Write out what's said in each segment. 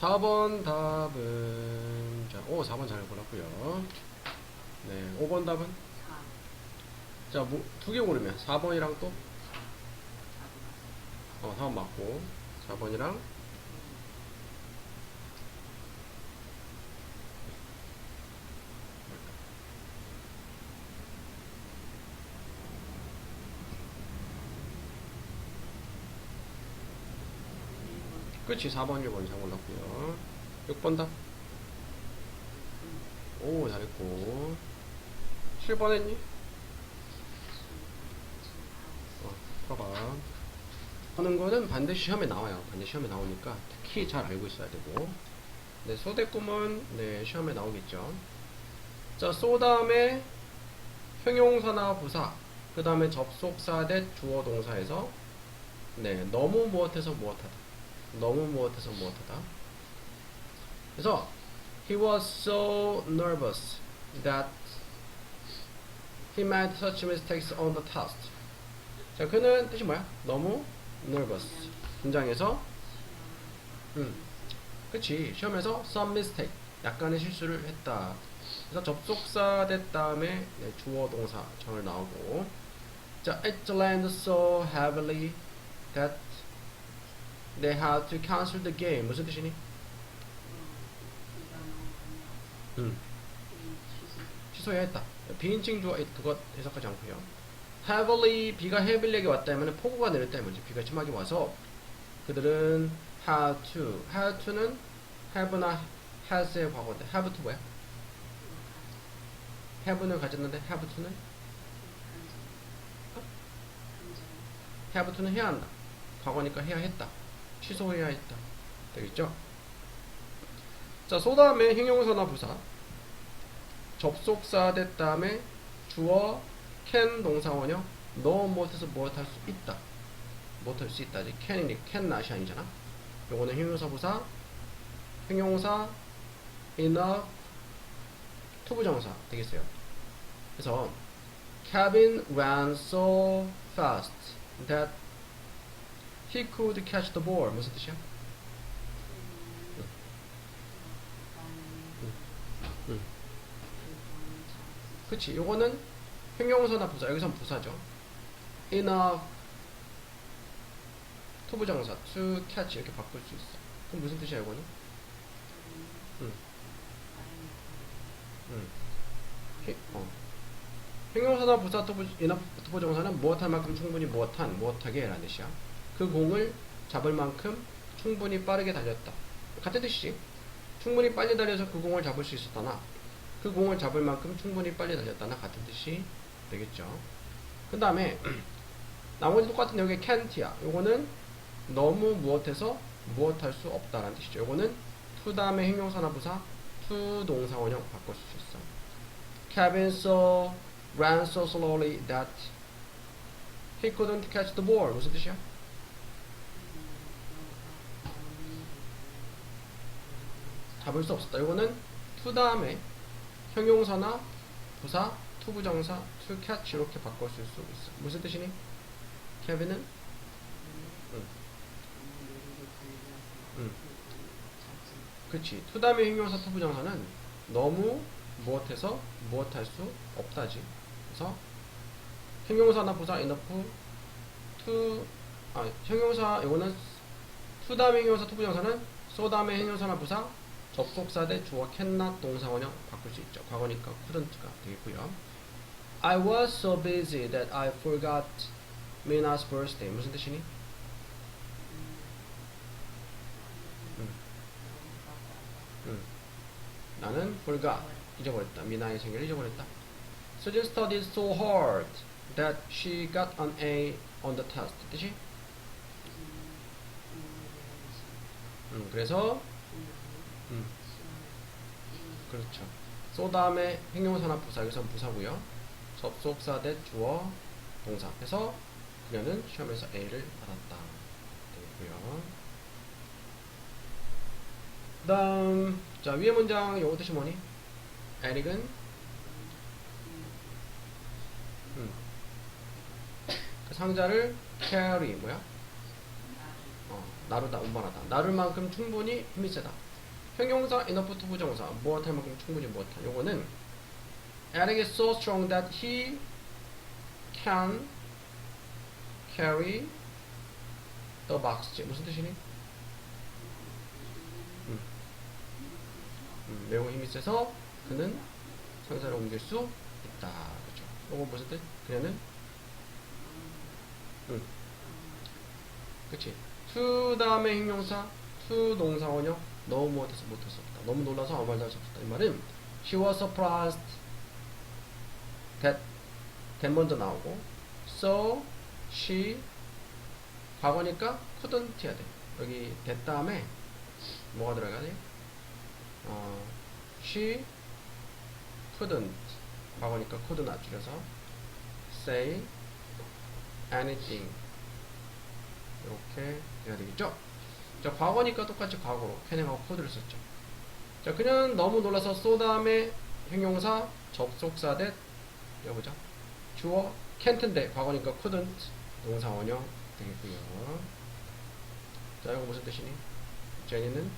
4번 답은 자, 오 4번 잘 골랐고요. 네, 5번 답은 4. 자, 뭐, 두개 고르면 4번이랑 또 4번. 어, 4번 맞고 4번이랑 그치 4번 1번 잘 골랐고요 6번 답 오, 잘했고 7번 했니? 어, 풀어봐 하는 거는 반드시 시험에 나와요. 반드시 시험에 나오니까 특히 잘 알고 있어야 되고. 네, 소대꿈은 네, 시험에 나오겠죠. 자, 소 다음에 형용사나 부사, 그 다음에 접속사 대 주어 동사에서 네, 너무 무엇해서 무엇하다. 너무 무엇해서 무엇하다. 그래서 he was so nervous that he made such mistakes on the test. 자, 그는 뜻이 뭐야? 너무 nervous. 긴장해서, 음, 그치. 시험에서 some mistake. 약간의 실수를 했다. 그래서 접속사 된 다음에 네, 주어 동사 정을 나오고, 자, it landed so heavily that they had to cancel the game. 무슨 뜻이니? 음, 취소. 취소해야 했다. 비인칭 주어 그것 해석하지 않고요. heavily 비가 heavily에게 왔다 하면 폭우가 내렸다 이거지. 비가 심하게 와서 그들은 had to had to는 have나 has의 과거인데 have to 뭐야? have는 가졌는데 have to는 have to는 해야 한다. 과거니까 해야 했다. 취소해야 했다. 되겠죠? 자, 소 다음에 형용사나 부사. 접속사 된 다음에 주어 can 동사원형 너 무엇에서 무엇 할 수 있다. 무엇 할수 can이니 can not이 아니잖아. 요거는 형용사 부사, 형용사, enough, 투부정사 되겠어요. 그래서 Kevin ran so fast that he could catch the ball. 무슨 뜻이야? 응. 그치. 요거는 형용사나 부사. 여기선 부사죠. enough 투부정사 to catch 이렇게 바꿀 수 있어. 그럼 무슨 뜻이야 이거는? 응. 응. 히- 어. 형용사나 부사 투부, enough 투부정사는 무엇할 만큼 충분히 무엇한 무엇하게 라는 뜻이야. 그 공을 잡을 만큼 충분히 빠르게 달렸다. 같은 뜻이지. 충분히 빨리 달려서 그 공을 잡을 수 있었다나 그 공을 잡을 만큼 충분히 빨리 달렸다나 같은 뜻이 되겠죠. 그 다음에 나머지 똑같은 여기 can't야. 요거는 너무 무엇해서 무엇할 수 없다라는 뜻이죠. 요거는 to 다음에 형용사나 부사 to 동사 원형 바꿀 수 있어. Kevin so ran so slowly that he couldn't catch the ball. 무슨 뜻이야? 잡을 수 없었다. 이거는 to 다음에 형용사나 부사, to 부정사, to catch 이렇게 바꿀 수 있어. 무슨 뜻이니? 케빈은 응. 응. 그치. to 다음에 형용사, to 부정사는 너무 무엇해서 무엇할 수 없다지. 그래서 형용사나 부사, enough, to 아 형용사 이거는 다음에 형용사, to 부정사는 다음에 형용사나 부사, 접속사 대 주어 cannot 동사원형 바꿀 수 있죠. 과거니까 couldn't가 되겠고요. I was so busy that I forgot Mina's birthday. 무슨 뜻이니? 음, 음. 나는 forgot 잊어버렸다. 미나의 생일을 잊어버렸다. Susan studied so hard that she got an A on the test. 뜻이? 음, 그래서 음, 그렇죠. so 다음에 형용사나 부사 여기서 부사고요. 접속사 대 주어 동사 해서 그녀는 시험에서 A를 받았다. 되겠고요. 그다음 자 위에 문장 요거 뜻이 뭐니? 에릭은 음, 그 상자를 carry 뭐야? 어, 나르다 운반하다. 나를 만큼 충분히 힘이 세다. 형용사 to 부정사 무엇할 만큼 충분히 무엇할 요거는 Eric is so strong that he can carry the box 무슨 뜻이니? 음. 음, 매우 힘이 세서 그는 상자를 옮길 수 있다 그죠 요거 무슨 뜻? 그녀는 음. 그치 to 다음에 형용사 to 동사 원형 너무 못해서 없다 너무 놀라서 아무 말도 할 수 없었다 이 말은 she was surprised that that 먼저 나오고 so she 과거니까 couldn't 해야 돼 여기 that 다음에 뭐가 들어가야 돼? 어, she couldn't 과거니까 could not 줄여서 say anything 이렇게 해야 되겠죠? 자, 과거니까 똑같이 과거로 캐닝하고 코드를 썼죠. 자, 그냥 너무 놀라서 쏘 다음에 형용사 접속사 대 여보죠. 주어 can't인데 과거니까 couldn't 동사 원형 되겠고요. 자, 이거 무슨 뜻이니? 제니는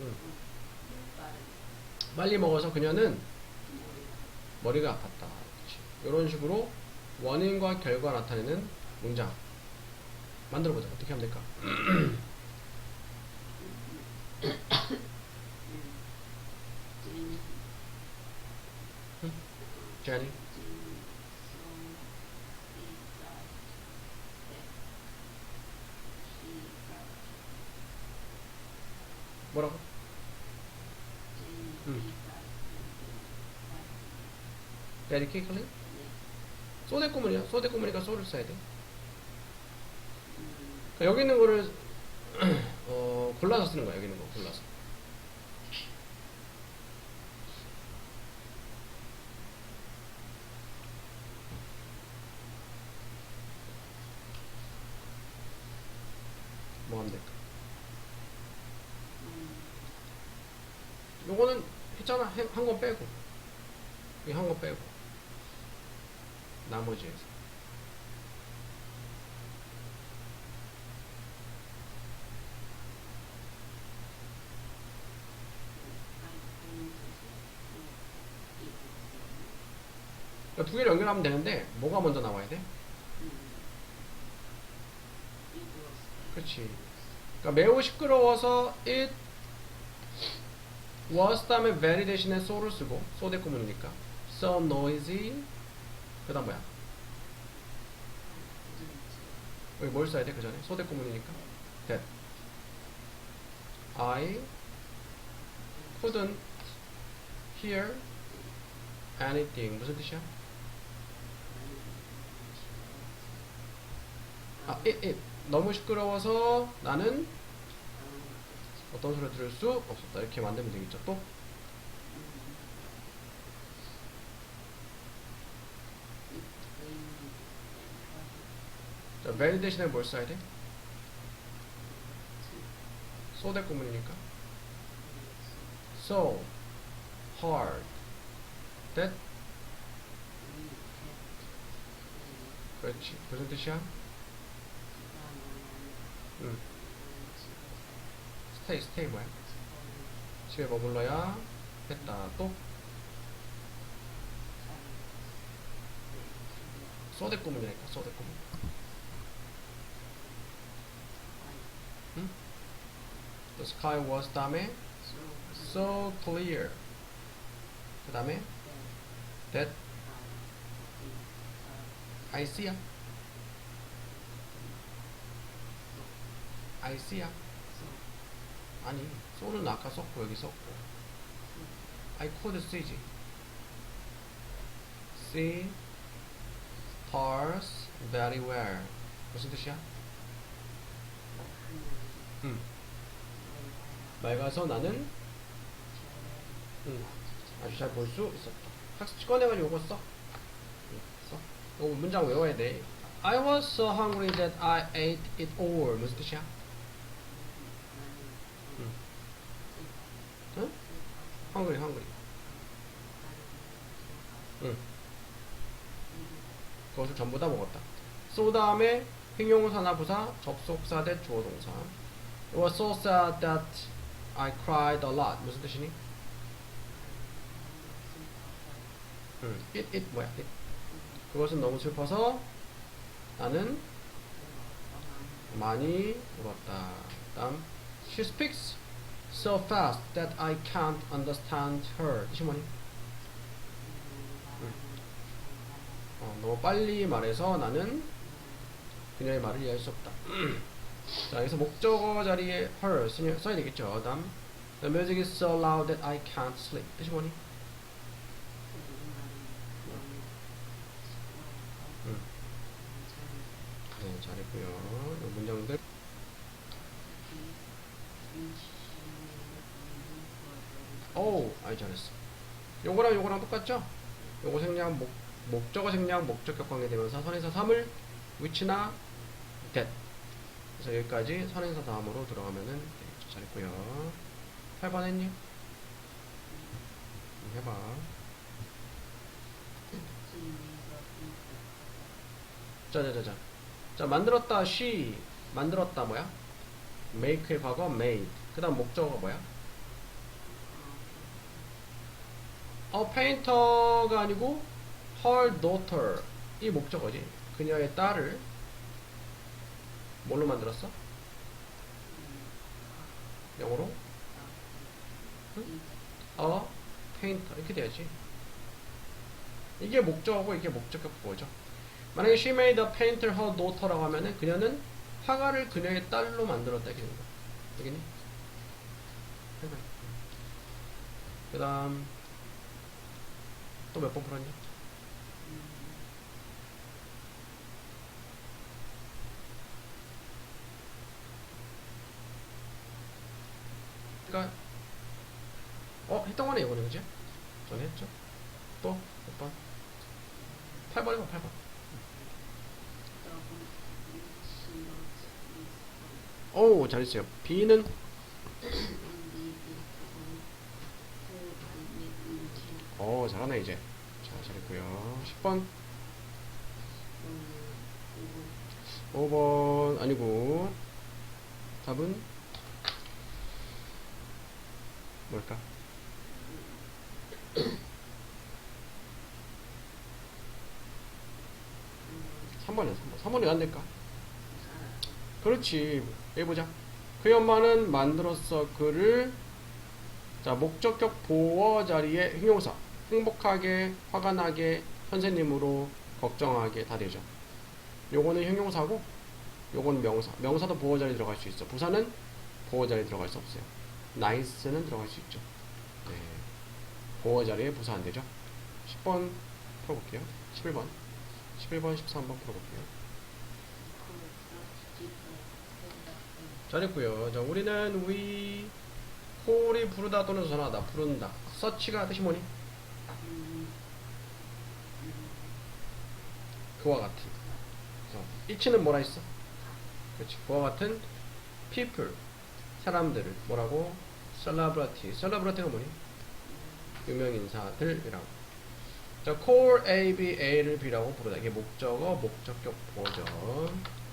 음, 빨리 먹어서 그녀는 머리가 아팠다. 이런 식으로 원인과 결과 나타내는 문장 만들어보자. 어떻게 하면 될까? 제니 뭐라고? 음. 데리케이 클릭? 소대 꾸물이야. 소대 꾸물이니까 소를 써야 돼. 여기 있는 거를 어, 골라서 쓰는 거야. 여기 있는 거 골라서. 뭐 하면 될까? 요거는 했잖아. 한 건 빼고. 이 한 건 빼고. 나머지에서. 그러니까 두 개를 연결하면 되는데 뭐가 먼저 나와야 돼? 그렇지. 그러니까 매우 시끄러워서 it was 다음에 very 대신에 so를 쓰고 so 대꾸문이니까 so noisy 그 다음 뭐야? 여기 뭘 써야 돼? 그 전에 so 대꾸문이니까 that I couldn't hear anything 무슨 뜻이야? 아, it, it. 너무 시끄러워서 나는 어떤 소리를 들을 수 없었다. 이렇게 만들면 되겠죠. 또 자, very 대신에 뭘 써야 돼? so 대구문이니까 so hard that 그렇지. 무슨 뜻이야? 응. 스테이 스테이 뭐야? 집에 머물러야 했다. 또 소대 꾸문이니까 소대 꾸문. 응? The sky 다음에 so clear. 그 다음에 that I see 야. I see야. 아니, so는 아까 썼고 여기 썼고. I could see지. See stars very well. 무슨 뜻이야? 응. 맑아서 나는 응. 아주 잘 볼 수 있었다. 학습 꺼내가지고 이거 써. 이거 문장 외워야 돼. I was so hungry that I ate it all. 무슨 뜻이야? 응? Hungry, hungry. 응. 그것을 전부 다 먹었다. 쏘 다음에 형용사나 부사, 접속사 대 주어 동사. It was so sad that I cried a lot. 무슨 뜻이니? 음, it, it 뭐야? it. 그것은 너무 슬퍼서 나는 많이 울었다. 다음, she speaks so fast that I can't understand her. 뜻이 뭐니? 어, 너무 빨리 말해서 나는 그녀의 말을 이해할 수 없다. 자, 여기서 목적어 자리에 her 쓰- 써야 되겠죠. 다음, the music is so loud that I can't sleep. 뜻이 뭐니? 음. 네, 잘했고요. 이 문장들. 오, 아이 잘했어. 요거랑 요거랑 똑같죠? 요거 생략 목, 목적어 생략 목적격 관계 되면서 선에서 3을 which나 that. 그래서 여기까지 선행사 다음으로 들어가면은 되겠죠. 잘했고요. 8번 했니? 음, 해봐. 자자자자. 자 만들었다 she 만들었다 뭐야? make의 과거 made. 그 다음 목적어가 뭐야? 어 페인터가 아니고 her daughter 이 목적어지. 그녀의 딸을 뭘로 만들었어? 영어로? 어 페인터 이렇게 돼야지. 이게 목적어고 이게 목적격 보죠. 만약에 she made a painter her daughter라고 하면은 그녀는 화가를 그녀의 딸로 만들었다 이렇게 되는 거야. 알겠니? 그 다음 또 몇 번 풀었니? 그니까 어? 했던 거네 이거는 그지? 전에 했죠? 또? 몇 번? 8번 해봐 8번 오 잘했어요 B는 오 잘하네 이제. 자 잘했고요. 10번. 5번 아니고. 답은? 뭘까? 3번이야 3번. 3번이 왜안 될까? 그렇지. 여기 보자. 그의 엄마는 만들었어 그를 자 목적격 보어 자리에 형용사 행복하게 화가 나게 선생님으로 걱정하게 다 되죠. 요거는 형용사고 요거는 명사. 명사도 보어 자리에 들어갈 수 있어. 부사는 보어 자리에 들어갈 수 없어요. 나이스는 들어갈 수 있죠. 네. 보어 자리에 부사 안 되죠. 10번 풀어볼게요. 11번. 11번 13번 풀어볼게요. 잘했고요. 자, 우리는 we 콜이 부르다 또는 전하다, 부른다. 서치가 뜻이 뭐니? 그와 같은. 그래서 이치는 뭐라 했어? 그렇지. 그와 같은 people 사람들을 뭐라고? celebrity. celebrity가 뭐니? 유명 인사들이라고. 자, call A, B, A를 B라고 부르다. 이게 목적어, 목적격 보죠.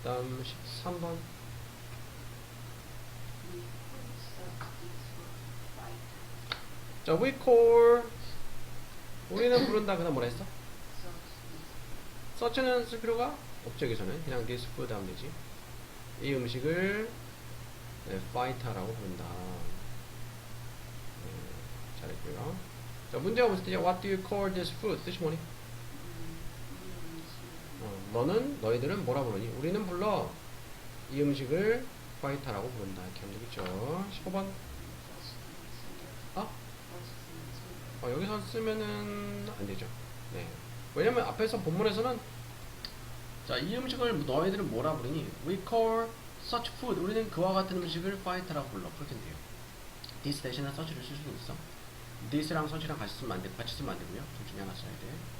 다음 13번. 자, we call 우리는 부른다. 그다음 뭐라 했어? 서치는 쓸 필요가 없죠. 여기서는 그냥 this food 하면 되지. 이 음식을 네, fighter라고 부른다. 네, 잘했고요. 자, 문제가 무슨 뜻이야? What do you call this food? 뜻이 뭐니? 어, 너는 너희들은 뭐라 부르니? 우리는 불러 이 음식을 fighter라고 부른다. 이렇게 하면 되겠죠. 15번. 어? 어, 여기서 쓰면은 안 되죠. 네. 왜냐면 앞에서 본문에서는 자, 이 음식을 너희들은 뭐라 부르니? We call such food. 우리는 그와 같은 음식을 fighter라고 불러. 그렇게 돼요. this 대신에 such를 쓸 수는 있어. this랑 such랑 같이 쓰면 안 돼. 같이 쓰면 안 되고요. 둘 중에 하나 써야 돼.